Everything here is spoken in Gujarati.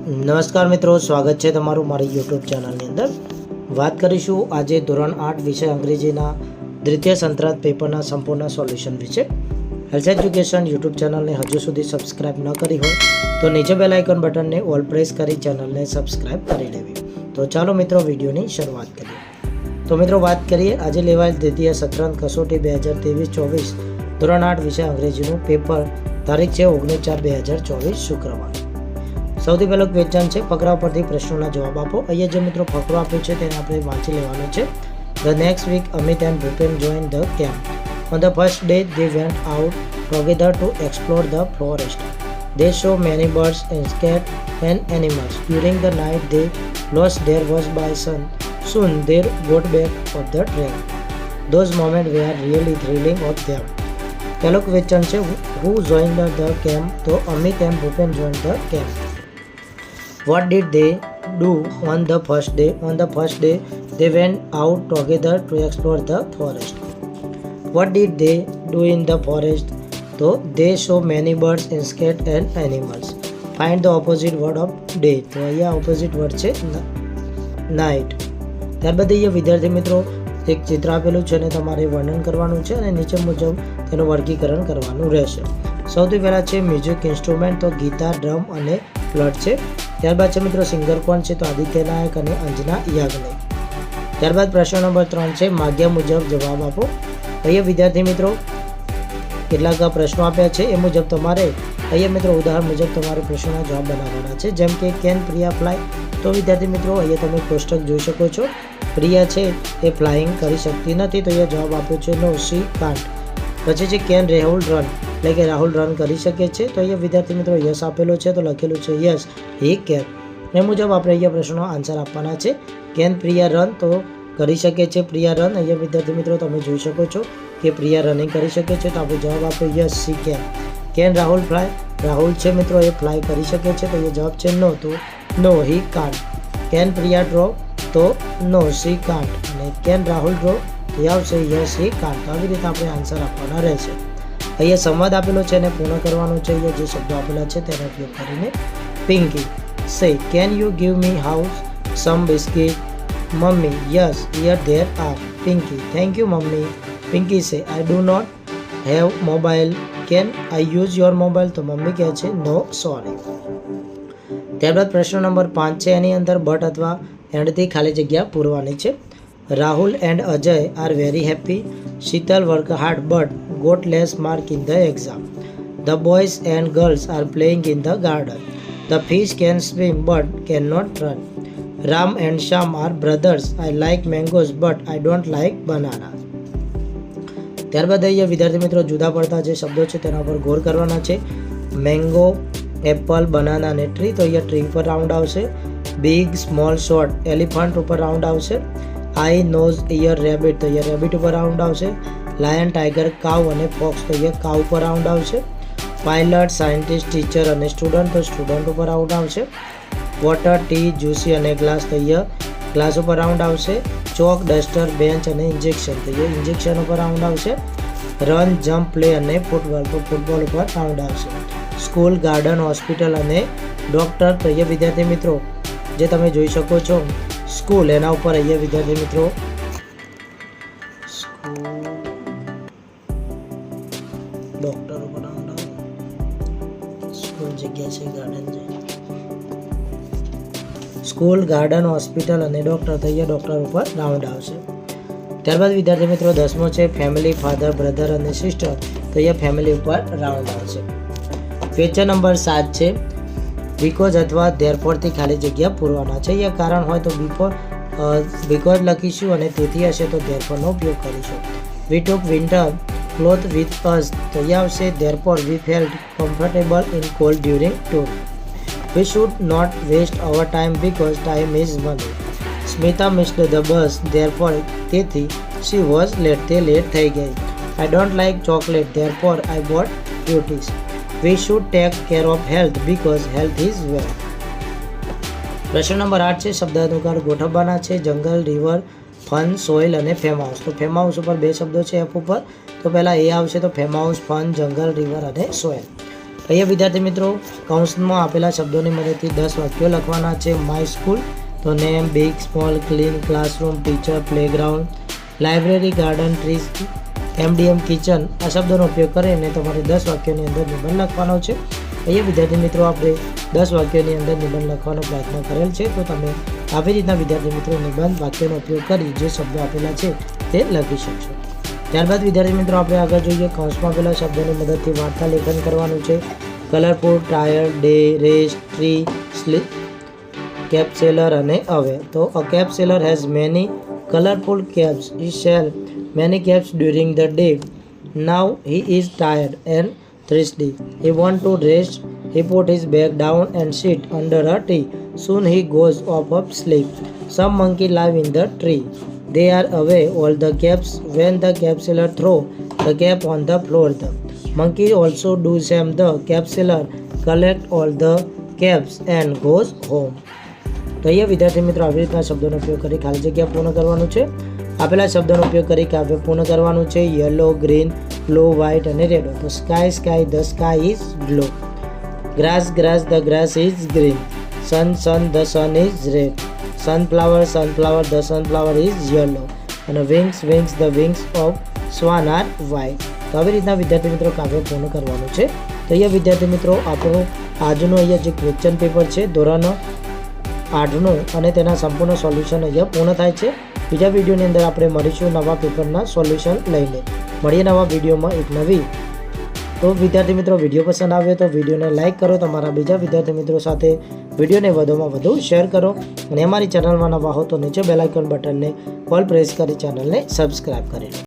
નમસ્કાર મિત્રો, સ્વાગત છે તમારું મારી યુટ્યુબ ચેનલની અંદર. વાત કરીશું આજે ધોરણ આઠ વિષય અંગ્રેજીના દ્વિતીય સંત્રાંત પેપરના સંપૂર્ણ સોલ્યુશન વિશે. હેલ્થ એજ્યુકેશન યુટ્યુબ ચેનલને હજુ સુધી સબસ્ક્રાઇબ ન કરી હોય, તો નીચે બેલ આઇકન બટનને ઓલ પ્રેસ કરી ચેનલને સબસ્ક્રાઇબ કરી લેવી. તો ચાલો મિત્રો, વિડીયોની શરૂઆત કરીએ. તો મિત્રો, વાત કરીએ આજે લેવાયેલ દ્વિતીય સત્રાંત કસોટી બે હજાર ત્રેવીસ ચોવીસ ધોરણ આઠ વિષય અંગ્રેજીનું પેપર તારીખ છે ઓગણીસ ચાર બે હજાર ચોવીસ શુક્રવાર. સૌથી પહેલું ક્વેશ્ચન છે. ફકરા પરથી પ્રશ્નોના જવાબ આપો. અહીંયા જે મિત્રો ફકરો આપ્યો છે તેને આપણે વાંચી લેવાનો છે. The next week Amit and Bhupen join the camp on the first day they went out together to explore the forest many birds insect and animals during the night they lost their was by sun soon they got back of the those those moments were really thrilling of them. પહેલો ક્વેશ્ચન છે. હુ જોઈન ધ કેમ્પ તો અમિત એમ Bhupen join the camp what did they do on the first day on the first day they went out together to explore the forest what did they do in the forest so they saw many birds insects and animals find the opposite word of day તો અહીંયા opposite word છે નાઇટ ત્યારબાદ અહીંયા વિદ્યાર્થી મિત્રો એક ચિત્ર આપેલું છે અને તમારે વર્ણન કરવાનું છે અને નીચે મુજબ તેનું વર્ગીકરણ કરવાનું રહેશે સૌથી પહેલાં છે મ્યુઝિક ઇન્સ્ટ્રુમેન્ટ તો ગીટાર ડ્રમ અને ફ્લટ છે ત્યારબાદ છે મિત્રો સિંગર કોણ છે તો આદિત્ય નાયક અને અંજના યાજ્ઞિક. ત્યારબાદ પ્રશ્ન નંબર ત્રણ છે, માગ્યા મુજબ જવાબ આપો. અહીંયા વિદ્યાર્થી મિત્રો, કેટલાક પ્રશ્નો આપ્યા છે, એ મુજબ તમારે અહીંયા મિત્રો ઉદાહરણ મુજબ તમારે પ્રશ્નોના જવાબ બનાવવાના છે. જેમ કે, કેન પ્રિયા ફ્લાય તો વિદ્યાર્થી મિત્રો, અહીંયા તમે કોષ્ટક જોઈ શકો છો. પ્રિયા છે, એ ફ્લાઇંગ કરી શકતી નથી, તો અહીંયા જવાબ આપ્યો છે, નો, સી કાન્ટ પછી છે, કેન, રેહુલ, રન. એટલે કે રાહુલ રન કરી શકે છે. તો અહીંયા વિદ્યાર્થી મિત્રો યસ આપેલો છે. તો લખેલું છે યસ હી કેન એ મુજબ આપણે અહીંયા પ્રશ્નો આન્સર આપવાના છે. કેન પ્રિયા રન તો કરી શકે છે. પ્રિયા રન, અહીંયા વિદ્યાર્થી મિત્રો તમે જોઈ શકો છો કે પ્રિયા રનિંગ કરી શકે છે. તો આપણે જવાબ આપ્યો yes she can can Rahul fly Rahul છે મિત્રો, એ ફ્લાય કરી શકે છે. તો એ જવાબ છે નો તો no he can't can Priya draw તો નો સી કાન્ટ અને કેન રાહુલ ડ્રો એ આવશે યસ હી તો આવી રીતે આપણે આન્સર આપવાના રહેશે. અહીંયા સંવાદ આપેલો છે એને પૂર્ણ કરવાનો છે અહીંયા જે શબ્દો આપેલા છે તેનો ઉપયોગ કરીને Pinky says can you give me house some biscuit mummy yes here there are Pinky thank you mummy Pinky says I do not have mobile can I use your mobile તો મમ્મી કહે છે નો સોરી ત્યારબાદ પ્રશ્ન નંબર પાંચ છે, એની અંદર બટ અથવા એન્ડથી ખાલી જગ્યા પૂરવાની છે. Rahul and Ajay are very happy Sheetal work hard but got less mark in the exam the boys and girls are playing in the garden the fish can swim but can not run Ram and Shyam are brothers I like mangoes but I don't like banana ત્યારબાદ અહીંયા વિદ્યાર્થી મિત્રો જુદા પડતા જે શબ્દો છે તેના પર ગોર કરવાના છે. મેંગો એપલ બનાના અને ટ્રી તો અહીંયા ટ્રી પર રાઉન્ડ આવશે. બિગ સ્મોલ શોર્ટ એલિફન્ટ ઉપર રાઉન્ડ આવશે. આઈ નોઝ ઇયર રેબિટ તો અહીંયા રેબિટ ઉપર રાઉન્ડ આવશે. લાયન ટાઈગર કાવ અને ફોક્સ કહીએ. કાવ ઉપર રાઉન્ડ આવશે. પાયલટ, સાયન્ટિસ્ટ, ટીચર અને સ્ટુડન્ટ તો સ્ટુડન્ટ ઉપર રાઉન્ડ આવશે. વોટર, ટી જ્યુસી અને ગ્લાસ તો અહીંયા ગ્લાસ ઉપર રાઉન્ડ આવશે. ચોક, ડસ્ટર, બેન્ચ અને ઇન્જેક્શન તો ઇન્જેક્શન ઉપર રાઉન્ડ આવશે. રન, જમ્પ, પ્લે અને ફૂટબોલ તો ફૂટબોલ ઉપર રાઉન્ડ આવશે. સ્કૂલ, ગાર્ડન, હોસ્પિટલ અને ડૉક્ટર તો વિદ્યાર્થી મિત્રો. જે તમે જોઈ શકો છો. સ્કૂલ, એના ઉપર અહીંયા વિદ્યાર્થી મિત્રો. સ્કૂલ ડૉક્ટર બનાવવાના સ્કૂલ જગ્યા છે ગાર્ડન છે. સ્કૂલ ગાર્ડન હોસ્પિટલ અને ડૉક્ટર થઈ ગયા ડૉક્ટર ઉપર રાઉન્ડ આવશે. ત્યારબાદ વિદ્યાર્થી મિત્રો દસમો છે ફેમિલી ફાધર બ્રધર અને સિસ્ટર તો અહીંયા ફેમિલી ઉપર રાઉન્ડ આવશે. ક્વેશ્ચન નંબર સાત છે બીકોઝ અથવા ધેરફોરથી ખાલી જગ્યા પૂરવાના છે. અહીંયા કારણ હોય તો બિફોર બીકોઝ લખીશું અને તેથી હશે તો ધેરફોરનો ઉપયોગ કરીશું. We took winter cloth with us તો અહીંયા આવશે therefore we felt comfortable in cold during tour We should not waste our time because time is money. Smita missed the bus therefore તેથી she was late તે late થઈ ગઈ I don't like chocolate therefore I bought cuties. We should take care of health because health is wealth. પ્રશ્ન નંબર આઠ છે શબ્દ અનુકાર ગોઠવવાના છે જંગલ રિવર ફન સોઇલ અને ફેમ હાઉસ તો ફેમ હાઉસ ઉપર બે શબ્દો છે એફ ઉપર તો પહેલાં એ આવશે તો farm house fun, jungle, river અને સોયલ. અહીંયા વિદ્યાર્થી મિત્રો કૌંસમાં આપેલા શબ્દોની મદદથી દસ વાક્યો લખવાના છે. માય સ્કૂલ તો name big small clean classroom teacher playground library garden trees MDM kitchen આ શબ્દોનો ઉપયોગ કરીને તમારે દસ વાક્યોની અંદર નિબંધ લખવાનો છે. અહીંયા વિદ્યાર્થી મિત્રો, આપણે દસ વાક્યોની અંદર નિબંધ લખવાનો પ્રયત્ન કરેલ છે. તો તમે આવી રીતના વિદ્યાર્થી મિત્રો નિબંધ વાક્યોનો ઉપયોગ કરી જે શબ્દો આપેલા છે તે લખી શકશો. ત્યારબાદ વિદ્યાર્થી મિત્રો, આપણે આગળ જોઈએ કૌંસમાં પેલા શબ્દની મદદથી વાર્તા લેખન કરવાનું છે. Colourful tired day race tree sleep cap seller અને અવે તો a cap seller has many colourful caps he sell many caps during the day now he is tired and thirsty. He want to rest. He put his bag down and sit under a tree. Soon he goes off of sleep. Some monkey live in the tree. They are away all the gaps. When the capsular throw the cap on the floor, the monkey also do same. The capsular collect all the caps and goes home. તો અહીંયા વિદ્યાર્થી મિત્રો આવી રીતના શબ્દોનો ઉપયોગ કરી ખાલી જગ્યા પૂર્ણ કરવાનું છે. આપેલા શબ્દોનો ઉપયોગ કરી કાવ્ય પૂર્ણ કરવાનું છે. યલો ગ્રીન બ્લુ વ્હાઇટ અને રેડ તો sky sky the sky is blue grass grass the grass is green sun sun the sun is red sunflower sunflower the sunflower is yellow. અને wings wings the wings of swan are white તો આવી રીતના વિદ્યાર્થી મિત્રો કાવ્ય પૂર્ણ કરવાનું છે. તો અહીંયા વિદ્યાર્થી મિત્રો, આપણું આજનું અહીંયા જે ક્વેશ્ચન પેપર છે, ધોરણ આઠનું અને તેના સંપૂર્ણ સોલ્યુશન અહીંયા પૂર્ણ થાય છે. બીજા વિડીયોની અંદર આપણે મળીશું નવા પેપરના સોલ્યુશન લઈને. મળીએ નવા વિડીયોમાં એક નવી તો વિદ્યાર્થી મિત્રો, વીડિયો પસંદ આવ્યો તો વિડીયોને લાઇક કરો, તમારા બીજા વિદ્યાર્થી મિત્રો સાથે વિડીયોને વધુમાં વધુ શેર કરો અને અમારી ચેનલમાં નવા હો તો નીચે બેલાઇકન બટનને ઓલ પ્રેસ કરી ચેનલને સબસ્ક્રાઈબ કરી